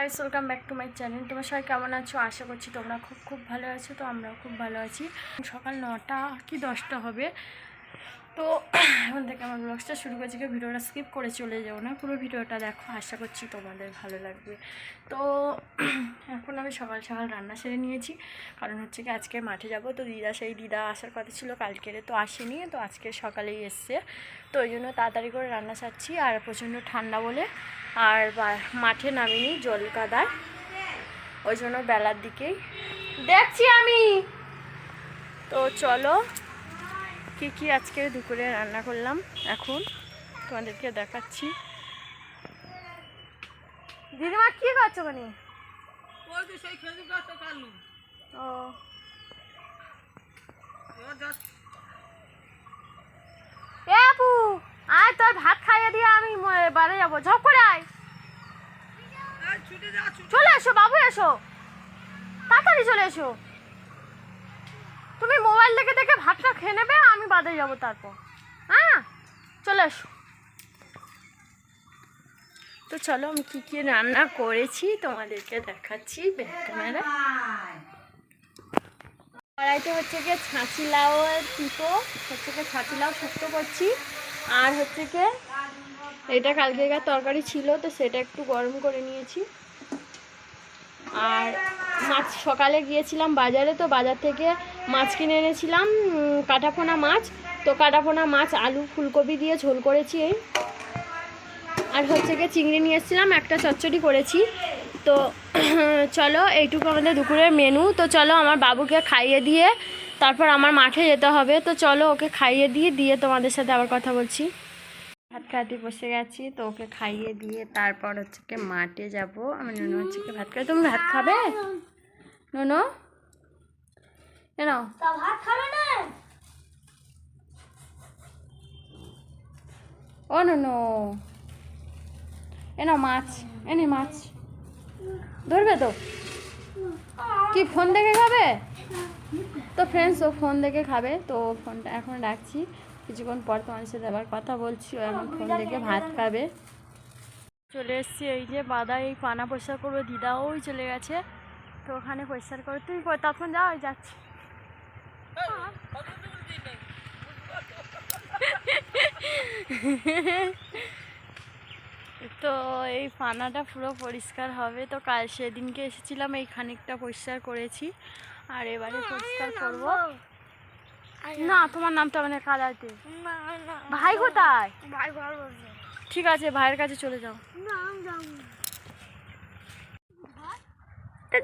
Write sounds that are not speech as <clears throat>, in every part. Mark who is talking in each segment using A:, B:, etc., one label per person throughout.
A: Guys welcome back to my channel তোমরা সবাই কেমন আছো? আশা করছি তোমরা খুব খুব ভালো আছো, তো আমরাও খুব ভালো আছি। সকাল নটা কি দশটা হবে? তো এখন থেকে আমার ব্লগসটা শুরু করছি কি ভিডিওটা স্কিপ করে চলে যাও না। পুরো ভিডিওটা দেখো, আশা করছি তোমাদের ভালো লাগবে। তো এখন আমি সকাল সকাল রান্না সেরে নিয়েছি, কারণ হচ্ছে কি আজকে মাঠে যাব। তো দিদা, সেই দিদা আসার কথা ছিল, কালকেরে তো আসেনি, তো আজকে সকালেই এসছে। তো ওই জন্য তাড়াতাড়ি করে রান্না সারছি, আর প্রচণ্ড ঠান্ডা বলে আর মাঠে নামিনি জল কাদায়। ওই জন্য বেলার দিকেই দেখছি আমি। তো চলো, কি কি আজকে দুপুরে রান্না করলাম এখন তোমাদেরকে দেখাচ্ছি। দিদিমা, কি করছ মানে?
B: সেই খেজুর গাছটা
A: ও
B: এবার যাচ্ছি
A: এ আপু আয় তোর ভাত খাইয়ে দিয়ে আমি বাড়ি যাব। ঝপ করে আয়। চলে এসো, বাবু, এসো। তাড়াতাড়ি চলে এসো। তুমি মোবাইল দেখে দেখে ভাতটা খেয়ে নেবে, আমি বাদে যাব তারপর। হ্যাঁ? চলে এসো। তো চলো, আমি কী কী রান্না করেছি তোমাদেরকে দেখাচ্ছি ব্যাক কড়াইতে হচ্ছে গিয়ে ছাঁচি লাউ আর তিতো হচ্ছে গিয়ে ছাঁচি লাউ শুক্তো করছি। আর হচ্ছে কি এটা কালকে তরকারি ছিল তো সেটা একটু গরম করে নিয়েছি। আর মাছ সকালে গিয়েছিলাম বাজারে তো বাজার থেকে মাছ কিনে এনেছিলাম উম, কাটাপোনা মাছ। তো কাটাফোনা মাছ আলু ফুলকপি দিয়ে ঝোল করেছি এই। আর হচ্ছে গিয়ে চিংড়ি নিয়ে এসেছিলাম একটা চচ্চড়ি করেছি। তো <clears throat> চলো এইটুকু আমাদের দুপুরের মেনু তো চলো আমার বাবুকে খাইয়ে দিয়ে তারপর আমার মাঠে যেতে হবে। তো চলো ওকে খাইয়ে দিয়ে দিয়ে তোমাদের সাথে আবার কথা বলছি। ভাত খাইতে বসে গেছি তো ওকে খাইয়ে দিয়ে তারপর হচ্ছে কি মাঠে যাব। আমি নুনু হচ্ছে কি ভাত খাই তুমি ভাত খাবে? নুনু? কেন
C: ভাত খাবে না?
A: ও নুনু। এনো মাছ। এনে মাছ। ধরবে তো? কি ফোন দেখে খাবে? তো ফ্রেন্ডস ও ফোন দেখে খাবে, তো ফোনটা এখন রাখছি। কিছুক্ষণ পর তোমার সাথে আবার কথা বলছি, ও এখন ফোন দেখে ভাত খাবে। চলে এসছি এই যে বাদা, এই পানা পরিষ্কার করবে, দিদা ওই চলে গেছে। তো ওখানে পরিষ্কার করে তুমি তখন যাও যাচ্ছি। তো এই পানাটা পুরো পরিষ্কার হবে, তো কাল সেদিনকে এসেছিলাম, এই খানিকটা পরিষ্কার করেছি। আর এবারে পরিষ্কার করব। না তোমার নামটা মানে কাদাতে
C: না না
A: ভাই কোথায়?
C: ভাই
A: ঠিক আছে ভাইয়ের কাছে চলে যাও।
C: না আমি যাব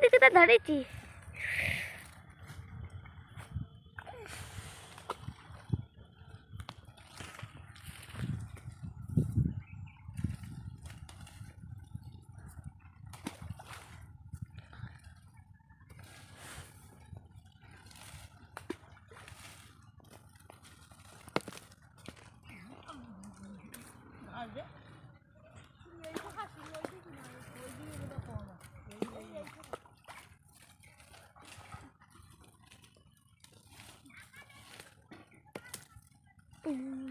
C: দিকে তো ধরেছি। Mm.